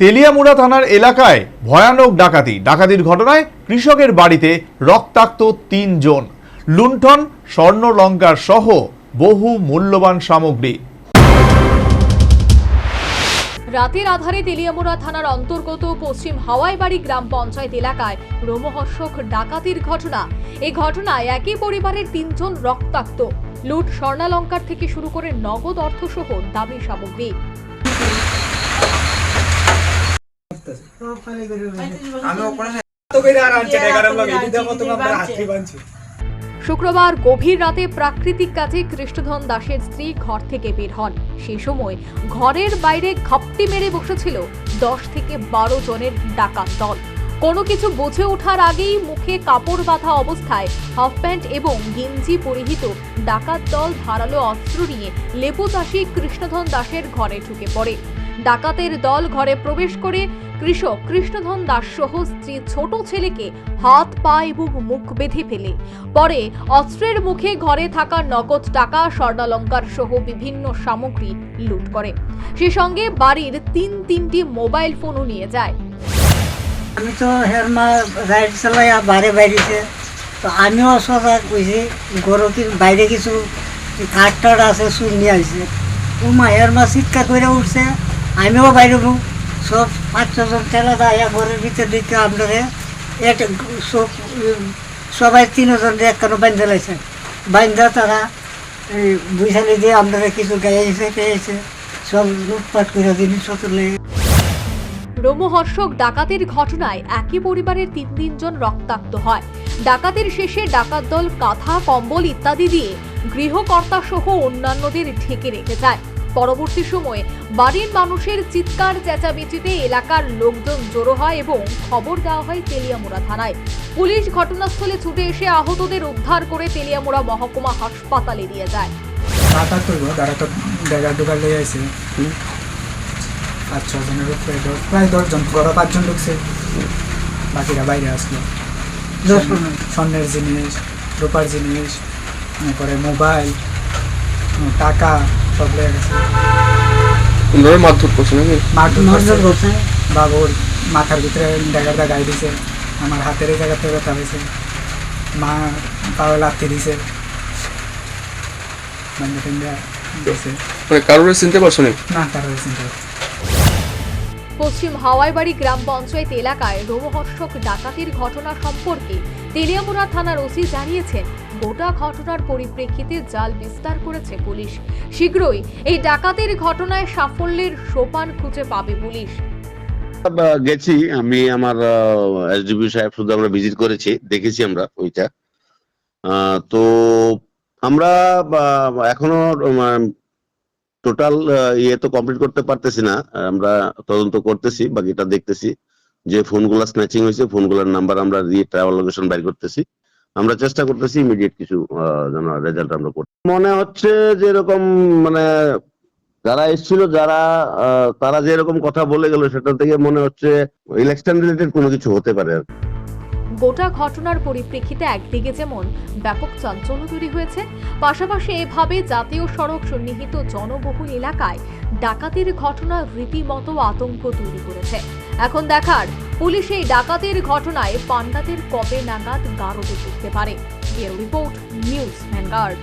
তেলিয়ামুড়া থানার এলাকায় ভয়ানক ডাকাতি। ডাকাতির ঘটনায় কৃষকের বাড়িতে রক্তাক্ত তিনজন। লুণ্ঠন, স্বর্ণলঙ্কার সহ বহু মূল্যবান সামগ্রী। রাতের আধারে তেলিয়ামুড়া থানার অন্তর্গত পশ্চিম হাওয়াইবাড়ি গ্রাম পঞ্চায়েত এলাকায় রোমহর্ষক ডাকাতির ঘটনা। এই ঘটনায় একই পরিবারের তিনজন রক্তাক্ত। লুট, স্বর্ণালঙ্কার থেকে শুরু করে নগদ অর্থসহ দামি সামগ্রী আমি ওখানে তো কইরা আর আনছে এগারো লগে এই দেখো তোমার আমরা হাতি বানছি শুক্রবার গভীর রাতে প্রাকৃতিক কাজে কৃষ্ণধন দাসের স্ত্রী ঘর থেকে বের হন। সে সময় ঘরের বাইরে ঘাপটি মেরে বসেছিল দশ থেকে বারো জনের ডাকাত দল। কোনো কিছু বুঝে ওঠার আগেই মুখে কাপড় বাঁধা অবস্থায় হাফ প্যান্ট এবং গেঞ্জি পরিহিত ডাকাত দল ধারালো অস্ত্র নিয়ে লেবু চাষী কৃষ্ণধন দাসের ঘরে ঢুকে পড়ে। ডাকাতের দল ঘরে প্রবেশ করে কৃষক কৃষ্ণধন দাস সহ স্ত্রী ছোট ছেলেকে হাত, পা এবং মুখ বেঁধে ফেলে। পরে অস্ত্রের মুখে ঘরে থাকা নগদ টাকা, স্বর্ণালঙ্কার সহ বিভিন্ন সামগ্রী লুট করে। সে সঙ্গে বাড়ির তিন তিনটি মোবাইল ফোনও নিয়ে যায়। আমি তো হেরমা রাইড চালাই বাইরে বাইরেছে তো আমিও সজাগ বুঝি গরুকে বাইরে কিছু কাঠ টাট আছে সুর নিয়ে আসছে ও মা হেরমা চিৎকার করে উঠছে আমিও বাইরে সব পাঁচ ছজন ঠেলা দায়া ঘরের ভিতরে দিকে আপনারে এক সব, সবাই তিনজন এক কেন বান্ধে লাইছে। বান্ধা তারা বুঝালি দিয়ে আপনারা কিছু গাইছে, পেয়েছে। সব লুটপাট করে জিনিসপত্র লেগে রোমহর্ষক ডাকাতের ঘটনায় একই পরিবারের তিন তিনজন রক্তাক্ত হয়। ডাকাতের শেষে ডাকাত দল, কাঁথা, কম্বল ইত্যাদি দিয়ে গৃহকর্তা সহ অন্যান্যদের ঢেকে রেখে যায়। পরবর্তী সময়ে বাড়ির মানুষের চিৎকার চেঁচামেচিতে এলাকার লোকজন জড়ো হয় এবং খবর দেওয়া হয় তেলিয়ামুড়া থানায়। পুলিশ ঘটনাস্থলে ছুটে এসে আহতদের উদ্ধার করে তেলিয়ামোড়া মহকুমা হাসপাতালে নিয়ে যায়। সাত আট করব তারা তো লেগে আছে পাঁচ ছ জনের দশ- প্রায় দশজন ঘরে পাঁচজন ঢুকছে। বাকিরা বাইরে আসলো। স্বর্ণের জিনিস রূপার জিনিস তারপরে মোবাইল টাকা সব লেগে গেছে কোনভাবে মারধর করছে নাকি? মারধর করছে। বাবুর মাথার ভিতরে ড্যাগারটা গাই দিছে। আমার হাতের এই জায়গাতে ব্যথা হয়েছে। মা পাও লাথি দিছে। মানে কারোর চিনতে পারছ না না কারও চিন্তা করছে। পশ্চিম হাওয়াইবাড়ি গ্রাম পঞ্চায়েত এলাকায় রোমহর্ষক ডাকাতির ঘটনা সম্পর্কে তেলিয়ামুড়া থানার ওসি জানিয়েছেন গোটা ঘটনার পরিপ্রেক্ষিতে জাল বিস্তার করেছে পুলিশ। শীঘ্রই এই ডাকাতির ঘটনায় সাফল্যের সোপান খুঁজে পাবে পুলিশ। গেছি, আমি আমার এসডিপি সাহেব শুধু আমরা ভিজিট করেছি, দেখেছি আমরা ওইটা। তো আমরা এখনও টোটাল ইয়ে তো কমপ্লিট করতে পারতেছি না। আমরা তদন্ত করতেছি, বাকিটা দেখতেছি। যে ফোনগুলো স্ন্যাচিং হয়েছে ফোনগুলোর নাম্বার আমরা দিয়ে ট্রাভেল লোকেশন বাইর করতেছি। আমরা চেষ্টা করতেছি ইমিডিয়েট কিছু যেন রেজাল্ট আমরা করতে মনে হচ্ছে যে এরকম মানে যারা এসেছিল, যারা তারা যে এরকম কথা বলে গেল, সেটা থেকে মনে হচ্ছে ইলেকশন রিলেটেড কোনো কিছু হতে পারে গোটা ঘটনার পরিপ্রেক্ষিতে একদিকে যেমন ব্যাপক চাঞ্চল্য তৈরি হয়েছে, পাশাপাশি এভাবে জাতীয় সড়ক সন্নিহিত জনবহুল এলাকায় ডাকাতির ঘটনা রীতিমতো আতঙ্ক তৈরি করেছে। এখন দেখার পুলিশ এই ডাকাতের ঘটনায় পান্ডাদের কবে নাগাদ গারদে করতে পারে? Bureau report news Vanguard.